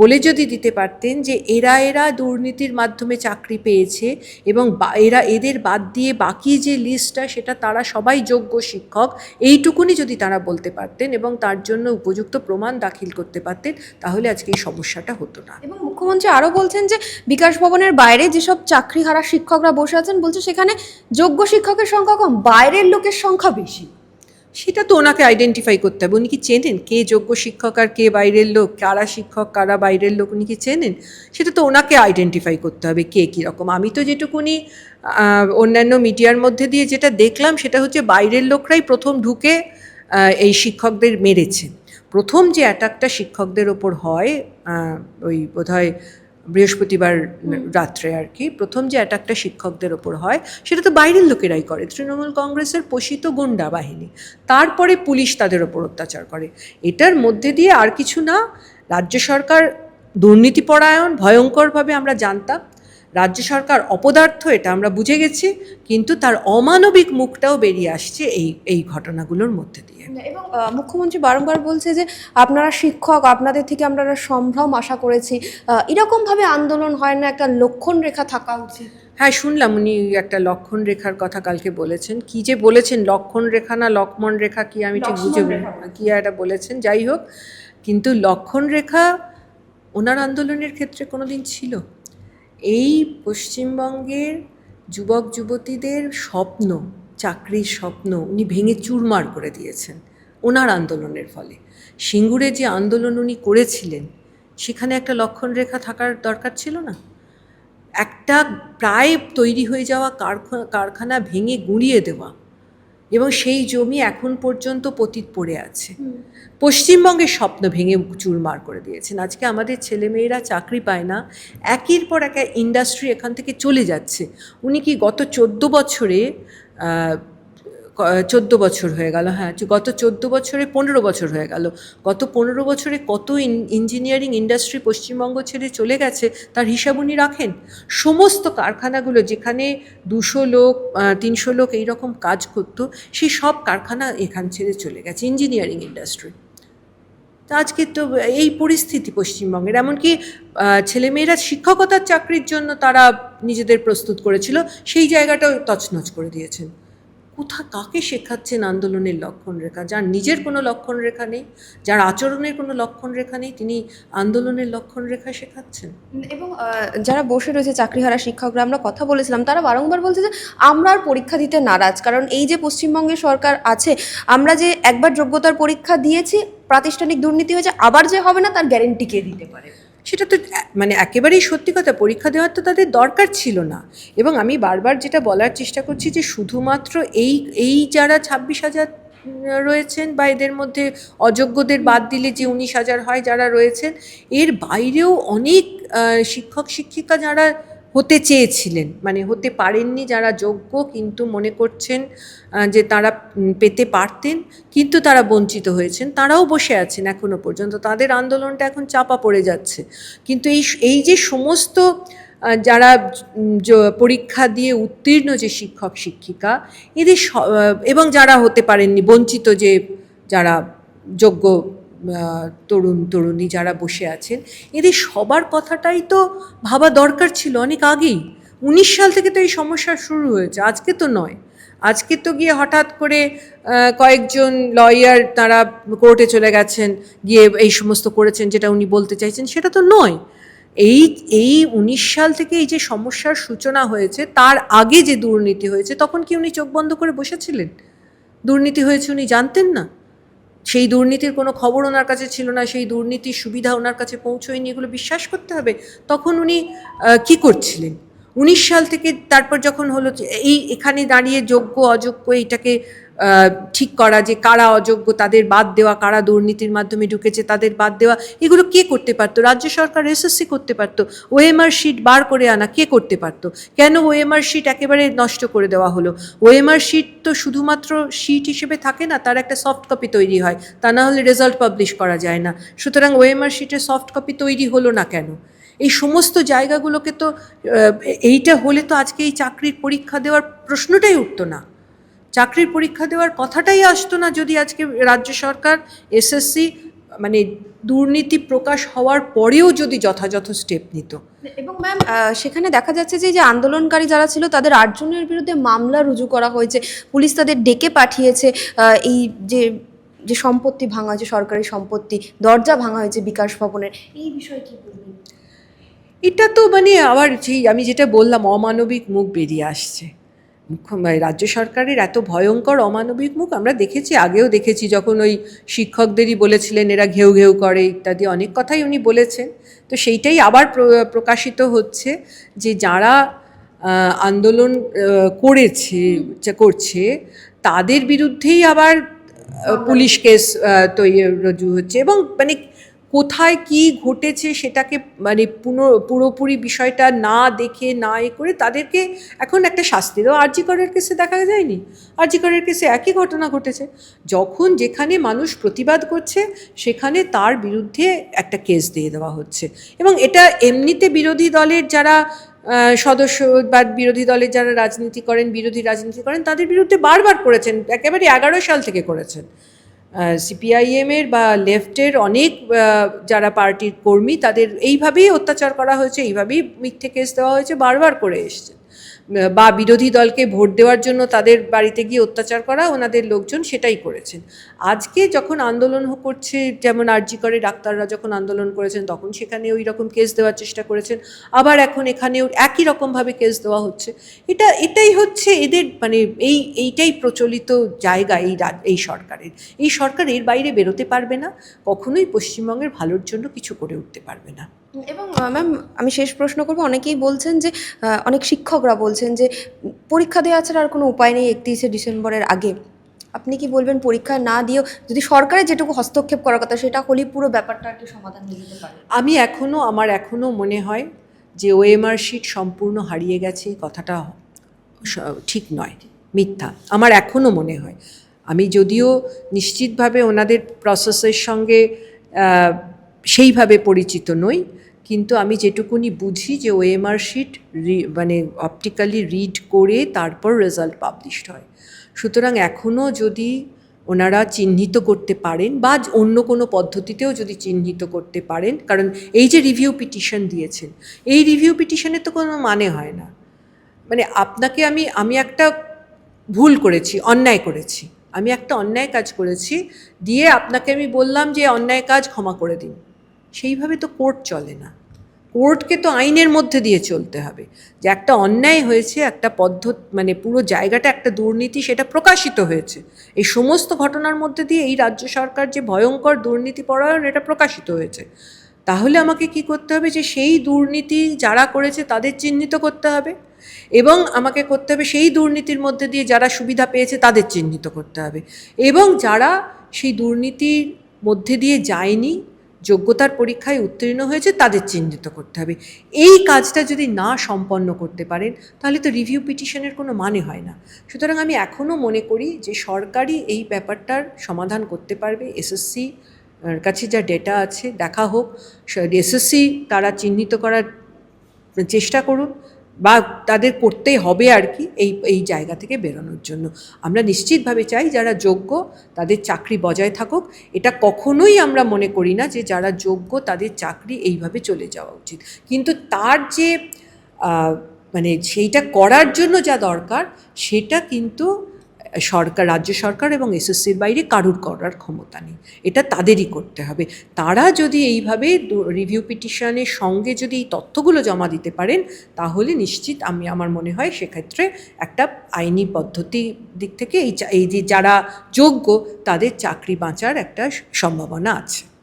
বলে যদি দিতে পারতেন যে এরা এরা দুর্নীতির মাধ্যমে চাকরি পেয়েছে এবং এরা এদের বাদ দিয়ে বাকি যে লিস্টটা সেটা তারা সবাই যোগ্য শিক্ষক, এইটুকুনি যদি তারা বলতে পারতেন এবং তার জন্য উপযুক্ত প্রমাণ দাখিল করতে পারতেন, তাহলে আজকে এই সমস্যাটা হতো না। এবং মুখ্যমন্ত্রী আরও বলছেন যে বিকাশ ভবনের বাইরে যেসব চাকরি হারা শিক্ষকরা বসে আছেন, বলছে সেখানে যোগ্য শিক্ষকের সংখ্যা কম, বাইরের লোকের সংখ্যা বেশি। সেটা তো ওনাকে আইডেন্টিফাই করতে হবে। উনি কি চেনেন? কে যোগ্য শিক্ষক আর কে বাইরের লোক? কারা শিক্ষক, কারা বাইরের লোক উনি কি চেনেন? সেটা তো ওনাকে আইডেন্টিফাই করতে হবে কে কীরকম আমি তো যেটুকুনি অন্যান্য মিডিয়ার মধ্যে দিয়ে যেটা দেখলাম সেটা হচ্ছে বাইরের লোকরাই প্রথম ঢুকে এই শিক্ষকদের মেরেছে। প্রথম যে অ্যাটাকটা শিক্ষকদের ওপর হয় ওই বোধহয় বৃহস্পতিবার রাত্রে আর কি প্রথম যে অ্যাটাকটা শিক্ষকদের ওপর হয় সেটা তো বাইরের লোকেরাই করে। তৃণমূল কংগ্রেসের পোষিত গুন্ডা বাহিনী। তারপরে পুলিশ তাদের ওপর অত্যাচার করে। এটার মধ্যে দিয়ে আর কিছু না রাজ্য সরকার দুর্নীতিপরায়ণ ভয়ঙ্করভাবে আমরা জানতাম রাজ্য সরকার অপদার্থ এটা আমরা বুঝে গেছি কিন্তু তার অমানবিক মুখটাও বেরিয়ে আসছে এই এই ঘটনাগুলোর মধ্যে দিয়ে। এবং মুখ্যমন্ত্রী বারংবার বলছে যে আপনারা শিক্ষক আপনাদের থেকে আমরা সম্ভ্রম আশা করেছি। এরকমভাবে আন্দোলন হয় না একটা লক্ষণ রেখা থাকা উচিত? হ্যাঁ শুনলাম উনি একটা লক্ষণ রেখার কথা কালকে বলেছেন। কি যে বলেছেন লক্ষণ রেখা না লক্ষ্মণ রেখা কি আমি ঠিক বুঝে কি এটা বলেছেন যাই হোক। কিন্তু লক্ষণ রেখা ওনার আন্দোলনের ক্ষেত্রে কোনোদিন ছিল? এই পশ্চিমবঙ্গের যুবক যুবতীদের স্বপ্ন, চাকরির স্বপ্ন উনি ভেঙে চুরমার করে দিয়েছেন ওনার আন্দোলনের ফলে। সিঙ্গুরে যে আন্দোলন উনি করেছিলেন, সেখানে একটা লক্ষণ রেখা থাকার দরকার ছিল না? একটা প্রায় তৈরি হয়ে যাওয়া কারখা- কারখানা ভেঙে গুঁড়িয়ে দেওয়া এবং সেই জমি এখন পর্যন্ত পতিত পড়ে আছে। পশ্চিমবঙ্গের স্বপ্ন ভেঙে চুরমার করে দিয়েছেন। আজকে আমাদের ছেলেমেয়েরা চাকরি পায় না। একের পর এক ইন্ডাস্ট্রি এখান থেকে চলে যাচ্ছে। উনি কি গত চোদ্দ বছরে চোদ্দ বছর হয়ে গেল হ্যাঁ গত চোদ্দ বছরে পনেরো বছর হয়ে গেল। গত পনেরো বছরে কত ইঞ্জিনিয়ারিং ইন্ডাস্ট্রি পশ্চিমবঙ্গ ছেড়ে চলে গেছে, তার হিসাব উনি রাখেন। সমস্ত কারখানাগুলো যেখানে দুশো লোক তিনশো লোক এইরকম কাজ করতো, সেই সব কারখানা এখান ছেড়ে চলে গেছে ইঞ্জিনিয়ারিং ইন্ডাস্ট্রি তা আজকে তো এই পরিস্থিতি পশ্চিমবঙ্গের, এমনকি ছেলেমেয়েরা শিক্ষকতার চাকরির জন্য তারা নিজেদের প্রস্তুত করেছিল, সেই জায়গাটাও তছনছ করে দিয়েছেন। কোথা কাকে শেখাচ্ছেন আন্দোলনের লক্ষণ রেখা যার নিজের কোনো লক্ষণ রেখা নেই, যার আচরণের কোনো লক্ষণ রেখা নেই, তিনি আন্দোলনের লক্ষণ রেখা শেখাচ্ছেন? এবং যারা বসে রয়েছে চাকরিহারা শিক্ষকরা, আমরা কথা বলেছিলাম, তারা বারংবার বলছে যে আমরা আর পরীক্ষা দিতে নারাজ। কারণ এই যে পশ্চিমবঙ্গে সরকার আছে, আমরা যে একবার যোগ্যতার পরীক্ষা দিয়েছি, প্রাতিষ্ঠানিক দুর্নীতি হয়েছে, আবার যে হবে না, তার গ্যারেন্টি কে দিতে পারে? সেটা তো মানে একেবারেই সত্যি কথা, পরীক্ষা দেওয়ার তো তাদের দরকার ছিল না। এবং আমি বারবার যেটা বলার চেষ্টা করছি যে শুধুমাত্র এই এই যারা ছাব্বিশ হাজার রয়েছেন বা এদের মধ্যে অযোগ্যদের বাদ দিলে যে উনিশ হাজার হয় যারা রয়েছেন, এর বাইরেও অনেক শিক্ষক, শিক্ষিকা যারা হতে চেয়েছিলেন মানে হতে পারেননি যারা যোগ্য, কিন্তু মনে করছেন যে তারা পেতে পারতেন, কিন্তু তারা বঞ্চিত হয়েছেন, তারাও বসে আছেন এখনও পর্যন্ত, তাদের আন্দোলনটা এখন চাপা পড়ে যাচ্ছে। কিন্তু এই এই যে সমস্ত যারা পরীক্ষা দিয়ে উত্তীর্ণ যে শিক্ষক, শিক্ষিকা, এদের এবং যারা হতে পারেননি, বঞ্চিত যে যারা যোগ্য তরুণ, তরুণী যারা বসে আছেন, এদের সবার কথাটাই তো ভাবা দরকার ছিল অনেক আগেই। উনিশ সাল থেকে তো এই সমস্যা শুরু হয়েছে, আজকে তো নয়। আজকে তো গিয়ে হঠাৎ করে কয়েকজন লয়ার তারা কোর্টে চলে গেছেন, গিয়ে এই সমস্ত করেছেন যেটা উনি বলতে চাইছেন, সেটা তো নয়। এই এই উনিশ সাল থেকে এই যে সমস্যার সূচনা হয়েছে, তার আগে যে দুর্নীতি হয়েছে, তখন কি উনি চোখ বন্ধ করে বসেছিলেন? দুর্নীতি হয়েছে উনি জানতেন না? সেই দুর্নীতির কোনো খবর ওনার কাছে ছিল না, সেই দুর্নীতির সুবিধা ওনার কাছে পৌঁছয়নি, এগুলো বিশ্বাস করতে হবে। তখন উনি কি করছিলেন? উনিশ সাল থেকে তারপর যখন হলো এই এখানে দাঁড়িয়ে যোগ্য, অযোগ্য, এইটাকে ঠিক করা যে কারা অযোগ্য, তাদের বাদ দেওয়া, কারা দুর্নীতির মাধ্যমে ঢুকেছে, তাদের বাদ দেওয়া, এগুলো কে করতে পারতো? রাজ্য সরকার এসএসসি করতে পারতো? ওএমআর শিট বার করে আনা কে করতে পারতো? কেন ওএমআর শিট একেবারে নষ্ট করে দেওয়া হলো? ওএমআর শিট তো শুধুমাত্র শিট হিসেবে থাকে না, তার একটা সফট কপি তৈরি হয়। তা না হলে রেজাল্ট পাবলিশ করা যায় না। সুতরাং ওএমআর শিটের সফট কপি তৈরি হলো না কেন? এই সমস্ত জায়গাগুলোকে তো এইটা হলে তো আজকে এই চাকরির পরীক্ষা দেওয়ার প্রশ্নটাই উঠতো না। চাকরির পরীক্ষা দেওয়ার কথাটাই আসতো না যদি আজকে রাজ্য সরকার এসএসসি মানে দুর্নীতি প্রকাশ হওয়ার পরেও যদি যথাযথ স্টেপ নিত। এবং ম্যাম সেখানে দেখা যাচ্ছে যে যে আন্দোলনকারী যারা ছিল তাদের আটজনের বিরুদ্ধে মামলা রুজু করা হয়েছে পুলিশ তাদের ডেকে পাঠিয়েছে এই যে যে সম্পত্তি ভাঙা হয়েছে সরকারি সম্পত্তি দরজা ভাঙা হয়েছে বিকাশ ভবনের এই বিষয়ে কি বলবেন? এটা তো মানে আবার যেই আমি যেটা বললাম অমানবিক মুখ বেরিয়ে আসছে। মুখ্য মানে রাজ্য সরকারের এত ভয়ঙ্কর অমানবিক মুখ আমরা দেখেছি, আগেও দেখেছি যখন ওই শিক্ষকদেরই বলেছিলেন এরা ঘেউ ঘেউ করে ইত্যাদি অনেক কথাই উনি বলেছেন। তো সেইটাই আবার প্র- প্রকাশিত হচ্ছে যে যারা আন্দোলন করেছে করছে, তাদের বিরুদ্ধেই আবার পুলিশ কেস তৈরি, রুজু হচ্ছে এবং মানে কোথায় কি ঘটেছে সেটাকে মানে পুরোপুরি বিষয়টা না দেখে, না এ করে তাদেরকে এখন একটা শাস্তি দেওয়া। আরজিকরের কেসে দেখা যায়নি? আরজিকরের কেসে একই ঘটনা ঘটেছে। যখন যেখানে মানুষ প্রতিবাদ করছে, সেখানে তার বিরুদ্ধে একটা কেস দিয়ে দেওয়া হচ্ছে। এবং এটা এমনিতে বিরোধী দলের যারা সদস্য বা বিরোধী দলের যারা রাজনীতি করেন, বিরোধী রাজনীতি করেন, তাদের বিরুদ্ধে বারবার করেছেন। একেবারে এগারো সাল থেকে করেছেন। সিপিআইএমের বা লেফটের অনেক যারা পার্টির কর্মী, তাদের এইভাবেই অত্যাচার করা হয়েছে, এইভাবেই মিথ্যে কেস দেওয়া হয়েছে, বারবার করে এসছে। বা বিরোধী দলকে ভোট দেওয়ার জন্য তাদের বাড়িতে গিয়ে অত্যাচার করা ওনাদের লোকজন সেটাই করেছেন। আজকে যখন আন্দোলন করছে, যেমন আরজি করে ডাক্তাররা যখন আন্দোলন করেছেন, তখন সেখানে ওই রকম কেস দেওয়ার চেষ্টা করেছেন। আবার এখন এখানেও একই রকমভাবে কেস দেওয়া হচ্ছে। এটা, এটাই হচ্ছে এদের মানে এই, এইটাই প্রচলিত জায়গা এই এই সরকারের। এই সরকার এর বাইরে বেরোতে পারবে না, কখনোই পশ্চিমবঙ্গের ভালোর জন্য কিছু করে উঠতে পারবে না। এবং ম্যাম আমি শেষ প্রশ্ন করব। অনেকেই বলছেন যে অনেক শিক্ষকরা বলছেন যে, পরীক্ষা দেওয়া ছাড়া আর কোনো উপায় নেই একত্রিশে ডিসেম্বরের আগে। আপনি কি বলবেন পরীক্ষা না দিয়েও যদি সরকারের যেটুকু হস্তক্ষেপ করার কথা, সেটা হলেই পুরো ব্যাপারটা আর কি সমাধান যেতে পারে? আমি এখনও আমার এখনও মনে হয় যে ওএমআর শিট সম্পূর্ণ হারিয়ে গেছে, কথাটা ঠিক নয়, মিথ্যা। আমার এখনও মনে হয়। আমি যদিও নিশ্চিতভাবে ওনাদের প্রসেসের সঙ্গে সেইভাবে পরিচিত নই, কিন্তু আমি যেটুকুনি বুঝি যে ওএমআর শিট মানে অপটিক্যালি রিড করে তারপর রেজাল্ট পাবলিশড হয়। সুতরাং এখনও যদি ওনারা চিহ্নিত করতে পারেন বা অন্য কোনো পদ্ধতিতেও যদি চিহ্নিত করতে পারেন, কারণ এই যে রিভিউ পিটিশন দিয়েছেন, এই রিভিউ পিটিশনের তো কোনো মানে হয় না। মানে আপনাকে আমি আমি একটা ভুল করেছি, অন্যায় করেছি। আমি একটা অন্যায় কাজ করেছি, দিয়ে আপনাকে আমি বললাম যে অন্যায় কাজ ক্ষমা করে দিন। সেইভাবে তো কোর্ট চলে না। কোর্টকে তো আইনের মধ্যে দিয়ে চলতে হবে। যে একটা অন্যায় হয়েছে, একটা পদ্ধতি মানে পুরো জায়গাটা, একটা দুর্নীতি সেটা প্রকাশিত হয়েছে। এই সমস্ত ঘটনার মধ্যে দিয়ে এই রাজ্য সরকার যে ভয়ঙ্কর দুর্নীতি পরায়ণ, এটা প্রকাশিত হয়েছে। তাহলে আমাকে কি করতে হবে যে সেই দুর্নীতি যারা করেছে, তাদের চিহ্নিত করতে হবে এবং আমাকে করতে হবে সেই দুর্নীতির মধ্যে দিয়ে যারা সুবিধা পেয়েছে, তাদের চিহ্নিত করতে হবে। এবং যারা সেই দুর্নীতির মধ্যে দিয়ে যায়নি যোগ্যতার পরীক্ষায় উত্তীর্ণ হয়েছে, তাদের চিহ্নিত করতে হবে। এই কাজটা যদি না সম্পন্ন করতে পারেন, তাহলে তো রিভিউ পিটিশনের কোনো মানে হয় না। সুতরাং আমি এখনও মনে করি যে সরকারই এই ব্যাপারটার সমাধান করতে পারবে। এসএসসি কাছে যা ডেটা আছে, দেখা হোক। এসএসসি তারা চিহ্নিত করার চেষ্টা করুন বা তাদের করতেই হবে আর কি এই এই জায়গা থেকে বেরোনোর জন্য। আমরা নিশ্চিতভাবে চাই যারা যোগ্য তাদের চাকরি বজায় থাকুক। এটা কখনোই আমরা মনে করি না যে যারা যোগ্য তাদের চাকরি এইভাবে চলে যাওয়া উচিত। কিন্তু তার যে মানে সেইটা করার জন্য যা দরকার, সেটা কিন্তু সরকার, রাজ্য সরকার এবং এসএসসির বাইরে কারুর করার ক্ষমতা নেই। এটা তাদেরই করতে হবে। তারা যদি এইভাবে রিভিউ পিটিশনের সঙ্গে যদি এই তথ্যগুলো জমা দিতে পারেন, তাহলে নিশ্চিত আমি, আমার মনে হয় সেক্ষেত্রে একটা আইনি পদ্ধতি দিক থেকে এই এই যে যারা যোগ্য, তাদের চাকরি বাঁচার একটা সম্ভাবনা আছে।